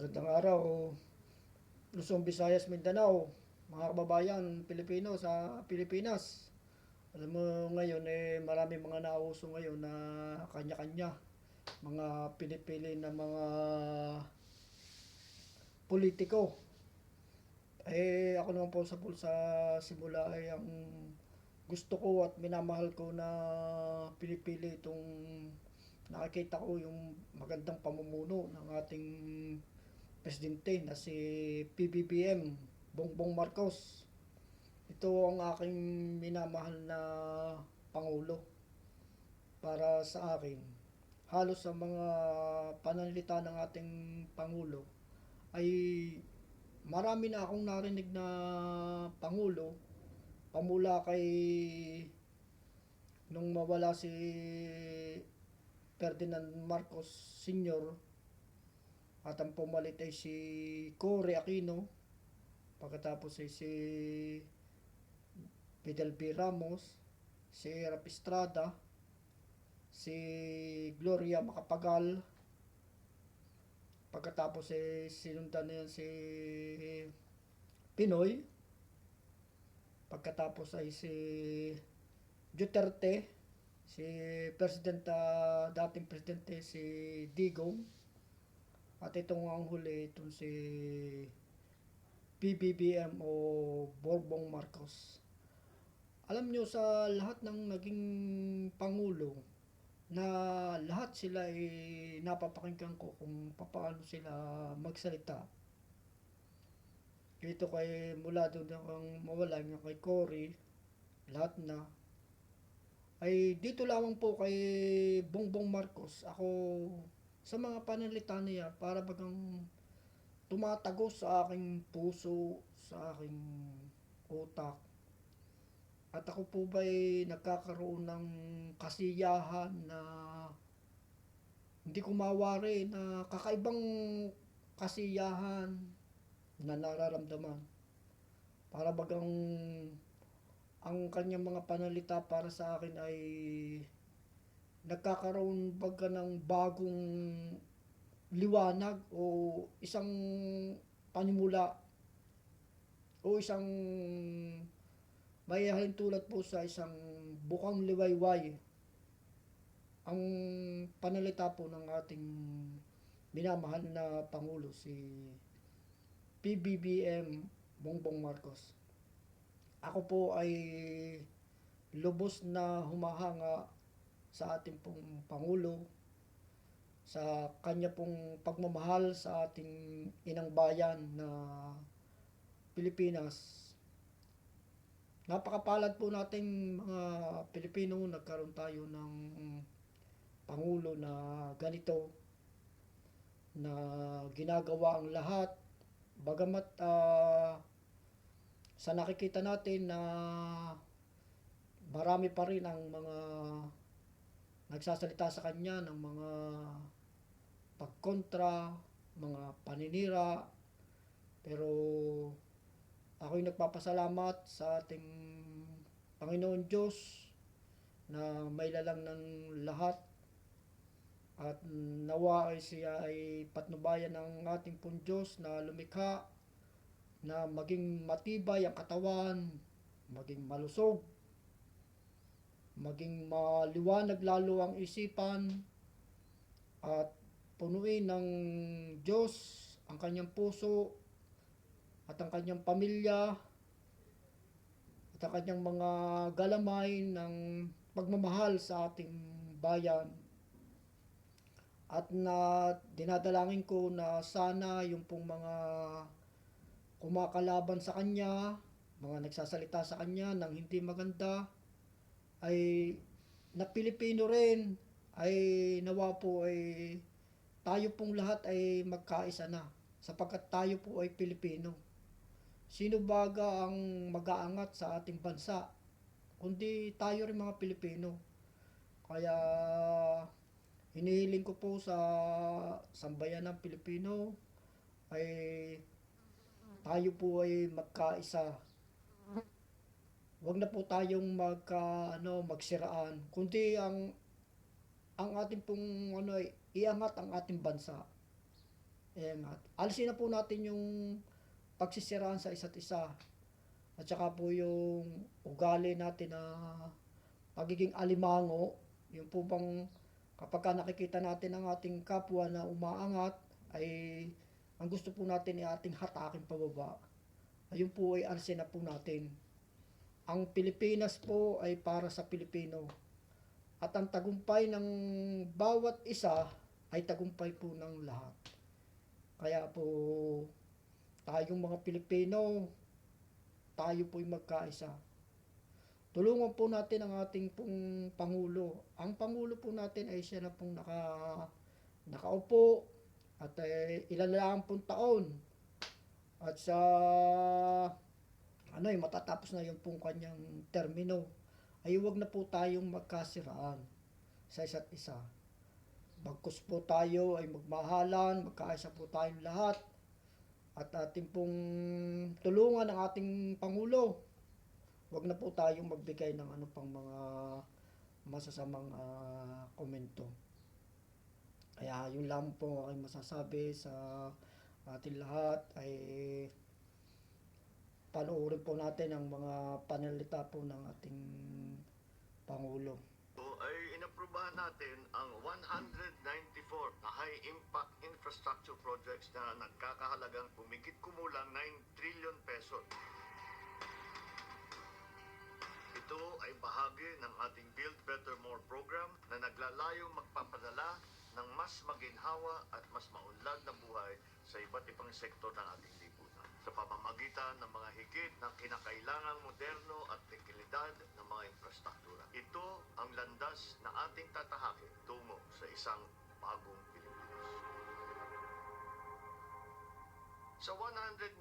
Magandang araw, Luzon, Visayas, Mindanao, mga kababayan Pilipino sa Pilipinas. Alam mo ngayon eh marami mga nauso ngayon na kanya-kanya mga pinipili na mga politiko. Eh ako naman po sa sa simula ay ang gusto ko at minamahal ko na pinipili itong nakikita ko yung magandang pamumuno ng ating presidente na si PBBM Bongbong Marcos. Ito ang aking minamahal na pangulo para sa akin. Halos sa mga pananalita ng ating pangulo ay marami na akong narinig na pangulo pamula kay nung mawala si Ferdinand Marcos Sr. at ang pumalit ay si Cory Aquino. Pagkatapos ay si Fidel B. Ramos si Rap Estrada si Gloria Macapagal. Pagkatapos ay sinundan na yan si Pinoy. Pagkatapos ay si Duterte si President ah, dating presidente si Digong at itong ang huli itong si PBBM o Bongbong Marcos. Alam nyo sa lahat ng naging pangulo na lahat sila ay napapakinggan ko kung paano sila magsalita. Dito kay mula doon ang mawala yung kay Cory, lahat na ay dito lamang po kay Bongbong Marcos ako sa mga panalita niya para bagang tumatagos sa aking puso, sa aking utak. At ako po ba'y nagkakaroon ng kasiyahan na hindi ko mawari na kakaibang kasiyahan na nararamdaman. Para bagang ang kanyang mga panalita para sa akin ay nagkakaroon baga ng bagong liwanag o isang panimula o isang may tulad po sa isang bukang liwayway ang panalita po ng ating minamahal na Pangulo si PBBM Bongbong Marcos. Ako po ay lubos na humahanga sa ating pong Pangulo sa kanya pong pagmamahal sa ating inang bayan na Pilipinas. Napakapalad po nating mga Pilipino nagkaroon tayo ng Pangulo na ganito na ginagawa ang lahat bagamat ah, sa nakikita natin na marami pa rin ang mga nagsasalita sa kanya ng mga pagkontra, mga paninira. Pero ako'y nagpapasalamat sa ating Panginoon Diyos na may lalang ng lahat at nawa ay siya ay patnubayan ng ating pong Diyos na lumikha na maging matibay ang katawan, maging malusog, maging maliwanag lalo ang isipan, at punuin ng Diyos ang kanyang puso at ang kanyang pamilya at ang kanyang mga galamay ng pagmamahal sa ating bayan. At na dinadalangin ko na sana yung pong mga kumakalaban sa kanya, mga nagsasalita sa kanya ng hindi maganda, ay na Pilipino rin, ay nawa po ay tayo pong lahat ay magkaisa na sapagkat tayo po ay Pilipino. Sino baga ang mag-aangat sa ating bansa? Kundi tayo rin mga Pilipino. Kaya hinihiling ko po sa sambayan ng Pilipino ay tayo po ay magkaisa. Huwag na po tayong magka ano magsiraan, kundi ang ang ating pong ano ay iangat ang ating bansa. Nga. Alisin na po natin yung pagsisiraan sa isa't isa. At saka po yung ugali natin na pagiging alimango, yung po bang kapag ka nakikita natin ang ating kapwa na umaangat, ay ang gusto po natin ay ating hatakin pababa. Ayun po ay alisin na po natin. Ang Pilipinas po ay para sa Pilipino. At ang tagumpay ng bawat isa ay tagumpay po ng lahat. Kaya po tayong mga Pilipino, tayo po'y magkaisa. Tulungan po natin ang ating pong Pangulo. Ang Pangulo po natin ay siya na pong naka, nakaupo at eh, ilan lang pong taon. At sa ano eh, matatapos na yung pong kanyang termino ay huwag na po tayong magkasiraan sa isa't isa. Bagkus po tayo ay magmahalan, magkaisa po tayong lahat at ating pong tulungan ang ating Pangulo. Huwag na po tayong magbigay ng ano pang mga masasamang ah, komento. Kaya yun lang po aking masasabi sa ating lahat ay panoorin po natin ang mga panalita po ng ating Pangulo. Ay inaprubahan natin ang 194 na high-impact infrastructure projects na nagkakahalagang pumigit kumulang 9 trillion pesos. Ito ay bahagi ng ating Build Better More program na naglalayong magpapadala ng mas maginhawa at mas maunlad na buhay sa iba't ibang sektor ng ating lipunan sa pamamagitan ng mga higit na kinakailangang moderno at teklidad ng mga infrastruktura. Ito ang landas na ating tatahakin tungo sa isang bagong Pilipinas. Sa 194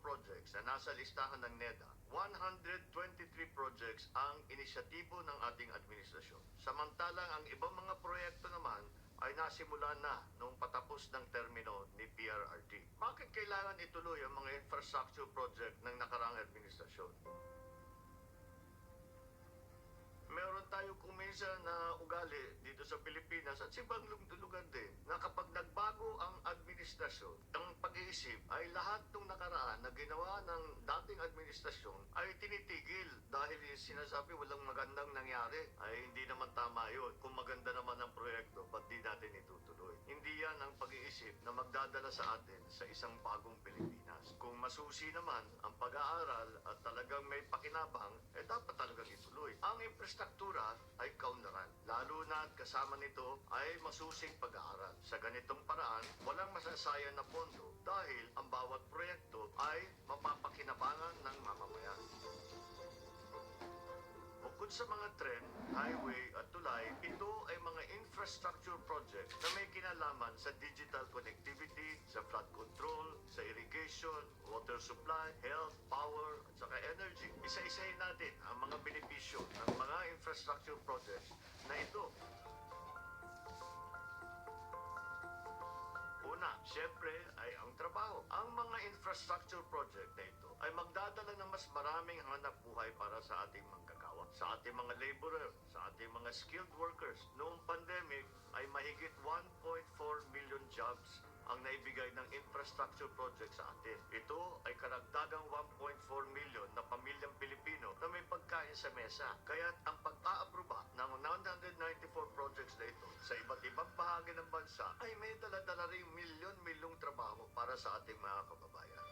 projects na nasa listahan ng NEDA, 123 projects ang inisyatibo ng ating administrasyon. Samantalang ang ibang mga proyekto naman ay nasimula na nung patapos ng termino ni PRRT. Bakit kailangan ituloy ang mga infrastructure project ng nakarang administrasyon? Meron tayo kumisa na ugali dito sa Pilipinas at sa ibang lugar din na kapag nagbago ang administrasyon, ang pag-iisip ay lahat ng nakaraan na ginawa ng dating administrasyon ay tinitigil dahil yung sinasabi walang magandang nangyari ay hindi naman tama yun. Kung maganda naman ang proyekto, ba't di natin itutuloy? Hindi yan ang pag-iisip na magdadala sa atin sa isang bagong Pilipinas. Kung masusi naman ang pag-aaral at talagang may pakinabang, eh dapat talagang ituloy. Ang infrastruktura ay kaunlaran. Kasama nito ay masusing pag-aaral. Sa ganitong paraan, walang masasayang na pondo dahil ang bawat proyekto ay mapapakinabangan ng mamamayan. Bukod sa mga tren, highway at tulay, ito ay mga infrastructure projects na may kinalaman sa digital connectivity, sa flood control, sa irrigation, water supply, health, power, at saka energy. Isa-isahin natin ang mga benepisyo ng mga infrastructure projects na ito. Una, siyempre ay ang trabaho. Ang mga infrastructure project na ito ay magdadala ng mas maraming hanap buhay para sa ating manggagawa, sa ating mga laborer, sa ating mga skilled workers. Noong pandemic ay mahigit 1.4 million jobs ang naibigay ng infrastructure project sa atin. Ito ay karagdagang 1.4 million na pamilyang sa mesa. Kaya ang pag-aapruba ng 994 projects na ito sa iba't ibang bahagi ng bansa ay may daladala rin milyon-milyong trabaho para sa ating mga kababayan.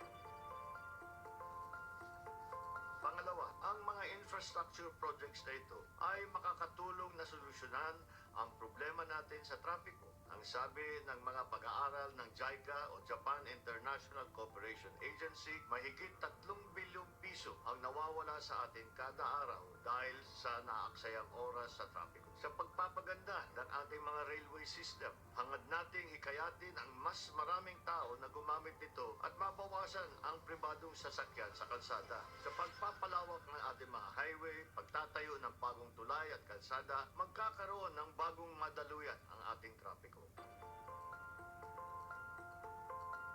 Pangalawa, ang mga infrastructure projects na ito ay makakatulong na solusyonan ang problema natin sa trapiko. Ang sabi ng mga pag-aaral ng JICA o Japan International Cooperation Agency, mahigit 3 bilyong piso ang nawawala sa atin kada araw dahil sa naaksayang oras sa trapiko. Sa pagpapaganda ng ating mga railway system, hangad nating hikayatin ang mas maraming tao na gumamit nito at mabawasan ang pribadong sasakyan sa kalsada. Sa pagpapalawak ng ating mga highway, pagtatayo ng bagong tulay at kalsada, magkakaroon ng bagong madaluyan ang ating trapiko.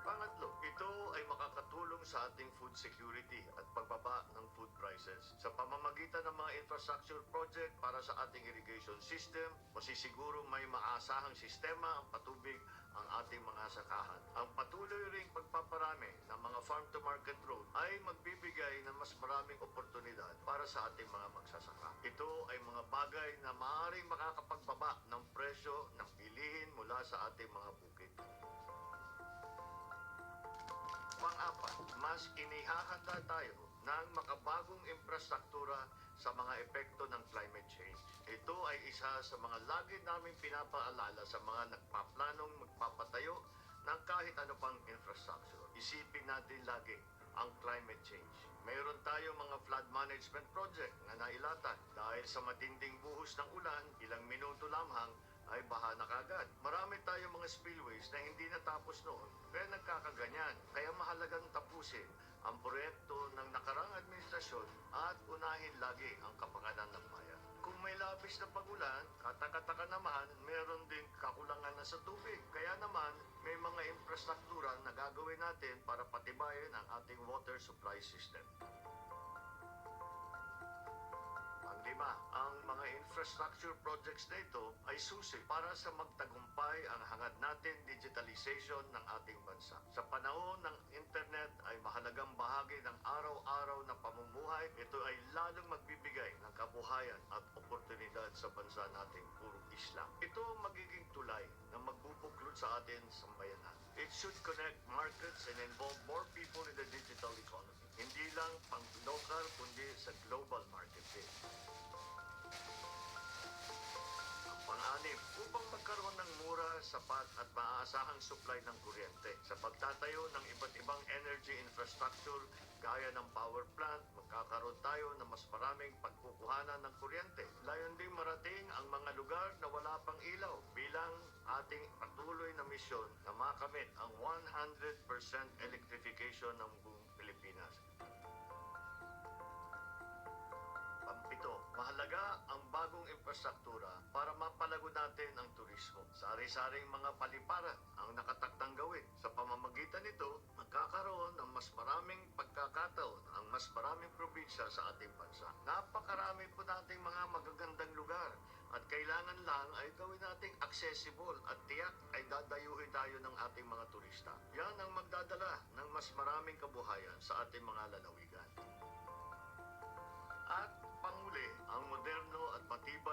Pangatlo, ito ay makakatulong sa ating food security at pagbaba ng food prices. Sa pamamagitan ng mga infrastructure project para sa ating irrigation system, masisiguro may maasahang sistema ang patubig ang ating mga sakahan. Ang patuloy ring pagpaparami ng mga farm-to-market road ay magbibigay ng mas maraming oportunidad para sa ating mga magsasaka. Ito ay mga bagay na maaaring makakapagbaba ng presyo ng bilihin mula sa ating mga bukid. Pang-apat, mas inihahanda tayo ng makabagong infrastruktura sa mga epekto ng climate change. Ito ay isa sa mga lagi namin pinapaalala sa mga nagpaplanong magpapatayo ng kahit ano pang infrastructure. Isipin natin lagi ang climate change. Mayroon tayo mga flood management project na nailatag dahil sa matinding buhos ng ulan, ilang minuto lamang ay baha na. Tayong mga spillways na hindi natapos noon kaya nagkakaganyan. Kaya mahalagang tapusin ang proyekto ng nakarang administrasyon at unahin lagi ang kapakanan ng bayan. Kung may labis na pagulan, katakataka naman, meron din kakulangan na sa tubig. Kaya naman, may mga infrastruktura na gagawin natin para patibayin ang ating water supply system. Panglima, ang mga infrastructure projects na ito ay susi para sa magtagumpay ang hangad natin digitalization ng ating bansa. Sa panahon ng internet ay mahalagang bahagi ng araw-araw na pamumuhay. Ito ay lalong magbibigay ng kabuhayan at oportunidad sa bansa nating puro Islam. Ito magiging tulay na magbubuklod sa atin sambayanan. It should connect markets and involve more people in the digital economy. Hindi lang pang local kundi sa global market din. Ang pang-anim, upang magkaroon ng mura, sapat at maaasahang supply ng kuryente sa pagtatayo ng iba't ibang energy infrastructure gaya ng power plant, magkakaroon tayo ng mas maraming pagkukuhanan ng kuryente. Layon din marating ang mga lugar na wala pang ilaw bilang ating patuloy na misyon na makamit ang 100% electrification ng buong Pilipinas. Mahalaga ang bagong infrastruktura para mapalago natin ang turismo. Sari-saring mga paliparan ang nakatakdang gawin. Sa pamamagitan nito, magkakaroon ng mas maraming pagkakataon ang mas maraming probinsya sa ating bansa. Napakarami po nating mga magagandang lugar at kailangan lang ay gawin nating accessible at tiyak ay dadayuhin tayo ng ating mga turista. Yan ang magdadala ng mas maraming kabuhayan sa ating mga lalawigan. At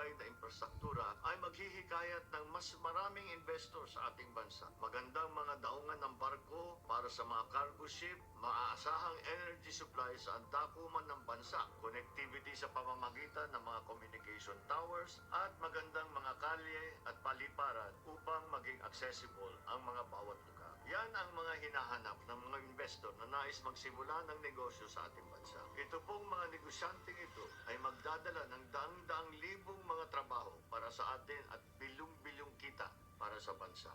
matibay na infrastruktura ay maghihikayat ng mas maraming investor sa ating bansa. Magandang mga daungan ng barko para sa mga cargo ship, maaasahang energy supply sa andakuman ng bansa, connectivity sa pamamagitan ng mga communication towers, at magandang mga kalye at paliparan upang maging accessible ang mga bawat lugar. Yan ang mga hinahanap ng investor na nais magsimula ng negosyo sa ating bansa. Ito pong mga negosyanteng ito ay magdadala ng daang-daang libong mga trabaho para sa atin at bilyong-bilyong kita para sa bansa.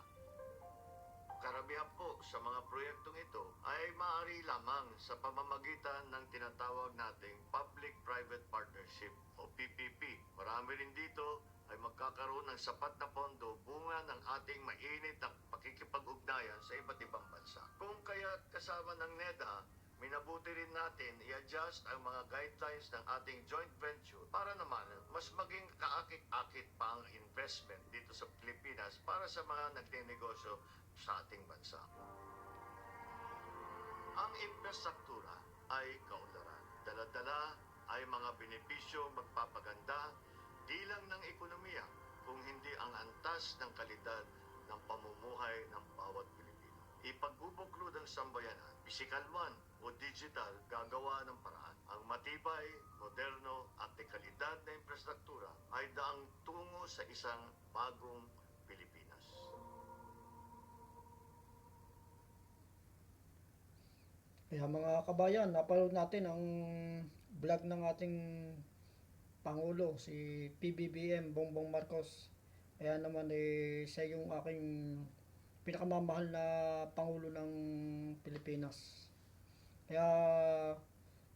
Karamihan po sa mga proyektong ito ay maaari lamang sa pamamagitan ng tinatawag nating Public-Private Partnership o PPP. Marami rin dito ay magkakaroon ng sapat na pondo bunga ng ating mainit na pakikipag-ugnayan sa iba't ibang bansa. Kung kaya kasama ng NEDA, minabuti rin natin i-adjust ang mga guidelines ng ating joint venture para naman mas maging kaakit-akit pa ang investment dito sa Pilipinas para sa mga nagtinegosyo sa ating bansa. Ang infrastruktura ay kaunlaran. Dala-dala ay mga benepisyo magpapaganda di lang ng ekonomiya, kung hindi ang antas ng kalidad ng pamumuhay ng bawat Pilipino. Ipagbubuklod ang sambayanan, physical man o digital, gagawa ng paraan. Ang matibay, moderno at dekalidad na infrastruktura ay daang tungo sa isang bagong Pilipinas. Kaya mga kabayan, napanood natin ang vlog ng ating Pangulo, si PBBM Bongbong Marcos. Kaya naman eh, siya yung aking pinakamamahal na Pangulo ng Pilipinas. Kaya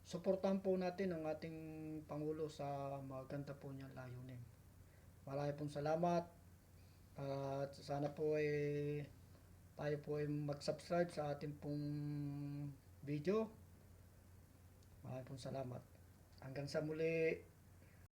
suportahan po natin ang ating Pangulo sa maganda po niyang layunin. Marami pong salamat at sana po ay tayo po ay mag-subscribe sa ating pong video. Maraming pong salamat. Hanggang sa muli.